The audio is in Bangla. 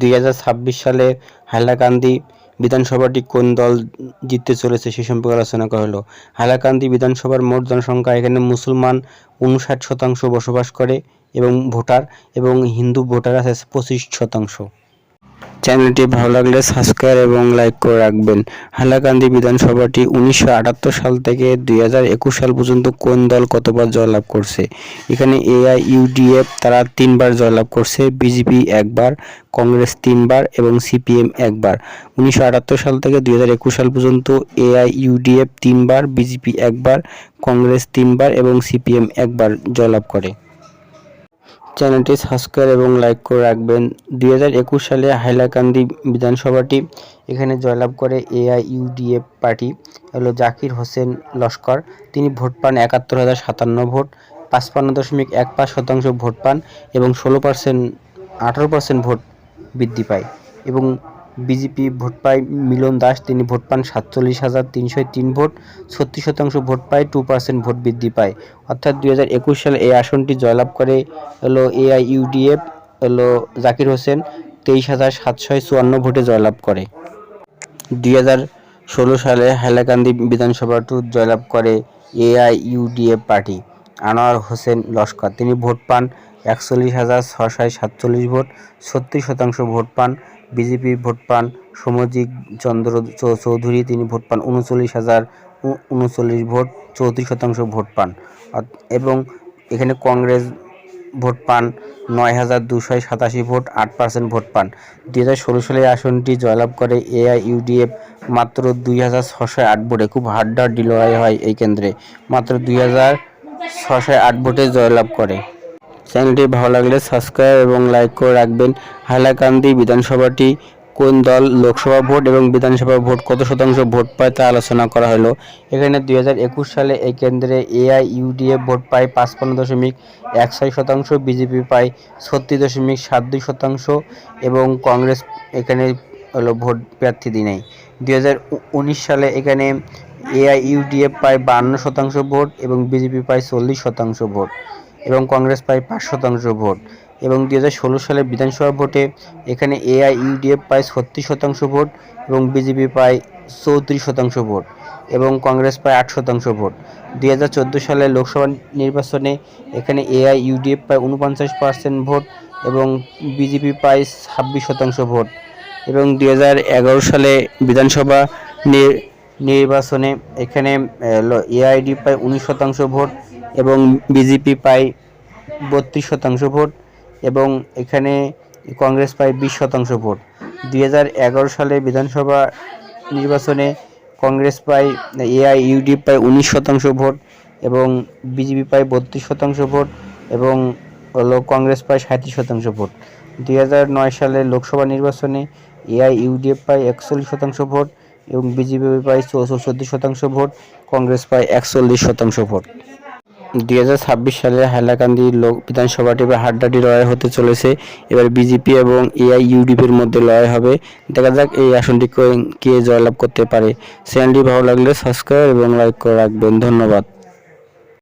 দুই হাজার ছাব্বিশ সালে হাইলাকান্দি বিধানসভাটি কোন দল জিততে চলেছে সে সম্পর্কে আলোচনা করা হলো। হাইলাকান্দি বিধানসভার মোট জনসংখ্যা এখানে মুসলমান উনষাট শতাংশ বসবাস করে এবং ভোটার এবং হিন্দু ভোটার আছে পঁচিশ শতাংশ। চ্যানেলটি ভালো লাগলে সাবস্ক্রাইব এবং লাইক করে রাখবেন। হাইলাকান্দি বিধানসভাটি উনিশশো আটাত্তর সাল থেকে দুই হাজার একুশ সাল পর্যন্ত কোন দল কতবার জয়লাভ করছে? এখানে এআই ইউডিএফ তারা তিনবার জয়লাভ করছে বিজেপি একবার, কংগ্রেস তিনবার এবং সিপিএম একবার। উনিশশো আটাত্তর সাল থেকে দুই হাজার একুশ সাল পর্যন্ত এআই ইউডিএফ তিনবার বিজেপি একবার, কংগ্রেস তিনবার এবং সিপিএম একবার জয়লাভ করে। চ্যানেলটি সাবস্ক্রাইব এবং লাইক করে রাখবেন। দুই হাজার একুশ সালে হাইলাকান্দি বিধানসভাটি এখানে জয়লাভ করে এআই ইউডিএফ পার্টি হলো জাকির হোসেন লস্কর। তিনি ভোট পান একাত্তর হাজার সাতান্ন ভোট, পাঁচপান্ন দশমিক এক পাঁচ শতাংশ ভোট পান এবং ষোলো পার্সেন্ট আঠারো পার্সেন্ট ভোট বৃদ্ধি পায় এবং বিজেপি ভোট পায় মিলন দাস, তিনি ভোট পান সাতচল্লিশ হাজার তিনশো তিন ভোট, ছত্রিশ শতাংশ ভোট পায় টু পার্সেন্ট ভোট বৃদ্ধি পায়। অর্থাৎ দুই হাজার একুশ সালে এই আসনটি জয়লাভ করে হলো এআই ইউডিএফ হলো জাকির হোসেন তেইশ হাজার সাতশো চুয়ান্ন ভোটে জয়লাভ করে। দুই হাজার ষোলো সালে হাইলাকান্দি বিধানসভাটি জয়লাভ করে AIUDF party. Anwar Hossain Laskar, তিনি ভোট পান একচল্লিশ হাজার ছশো সাতচল্লিশ ভোট, ছত্রিশ শতাংশ ভোট পান বিজেপি ভোট পান সমজিৎ চন্দ্র চৌধুরী, তিনি ভোট পান উনচল্লিশ হাজার উনচল্লিশ ভোট, চৌত্রিশ শতাংশ ভোট পান এবং এখানে কংগ্রেস ভোট পান নয় হাজার দুশো সাতাশি ভোট, আট পার্সেন্ট ভোট পান দুই হাজার ষোলো সালে আসনটি জয়লাভ করে এআই ইউডিএফ মাত্র দুই হাজার ছশো আট ভোটে। খুব হাড্ডাহাড্ডি লড়াই হয় এই কেন্দ্রে। মাত্র দুই হাজার ছশো আট ভোটে জয়লাভ করে। চ্যানেলটি ভালো লাগলে সাবস্ক্রাইব এবং লাইক করে রাখবেন। হাইলাকান্দি বিধানসভাটি কোন দল লোকসভা ভোট এবং বিধানসভা ভোট কত শতাংশ ভোট পায় তা আলোচনা করা হলো। এখানে দুই হাজার একুশ সালে এই কেন্দ্রে এআই ইউডিএফ ভোট পায় পাঁচপান্ন দশমিক এক ছয় শতাংশ, বিজেপি পায় ছত্রিশ দশমিক সাত দুই শতাংশ এবং কংগ্রেস এখানে হলো ভোট প্রার্থী দিই নেই। দুই সালে এখানে এআই ইউডিএফ পায় বান্ন শতাংশ ভোট এবং বিজেপি পায় চল্লিশ শতাংশ ভোট। এবং কংগ্রেস পায় পাঁচ শতাংশ ভোট এবং দু হাজার ষোলো সালে বিধানসভা ভোটে এখানে এআই, ইউডিএফ পায় ছত্রিশ শতাংশ ভোট এবং বিজেপি পায় চৌত্রিশ শতাংশ ভোট এবং কংগ্রেস পায় আট শতাংশ ভোট। দুই হাজার চোদ্দ সালে লোকসভা নির্বাচনে এখানে এআই, ইউডিএফ পায় উনপঞ্চাশ পার্সেন্ট ভোট এবং বিজেপি পায় ছাব্বিশ শতাংশ ভোট এবং দুই হাজার এগারো সালে বিধানসভা নির্বাচনে এখানে এআইডি পায় উনিশ শতাংশ ভোট এবং বিজেপি পায় বত্রিশ শতাংশ ভোট এবং এখানে কংগ্রেস পায় বিশ শতাংশ ভোট। দুই হাজার এগারো সালে বিধানসভা নির্বাচনে কংগ্রেস পায় এআই ইউডি পায় উনিশ শতাংশ ভোট এবং বিজেপি পায় বত্রিশ শতাংশ ভোট এবং কংগ্রেস পায় সাঁত্রিশ শতাংশ ভোট। দুই হাজার নয় সালে লোকসভা নির্বাচনে এআই ইউডিএফ পায় একচল্লিশ শতাংশ ভোট এবং বিজেপি পায় চৌষট্টি শতাংশ ভোট, কংগ্রেস পায় একচল্লিশ শতাংশ ভোট। দুই হাজার ছাব্বিশ সালে হাইলাকান্দি লোক বিধানসভাটি বা হাড্ডাটি লড়াই হতে চলেছে। এবার বিজেপি এবং এআই ইউডিপির মধ্যে লড়াই হবে। দেখা যাক এই আসনটি কে- জয়লাভ করতে পারে। চ্যানেলটি ভালো লাগলে সাবস্ক্রাইব এবং লাইক করে রাখবেন। ধন্যবাদ।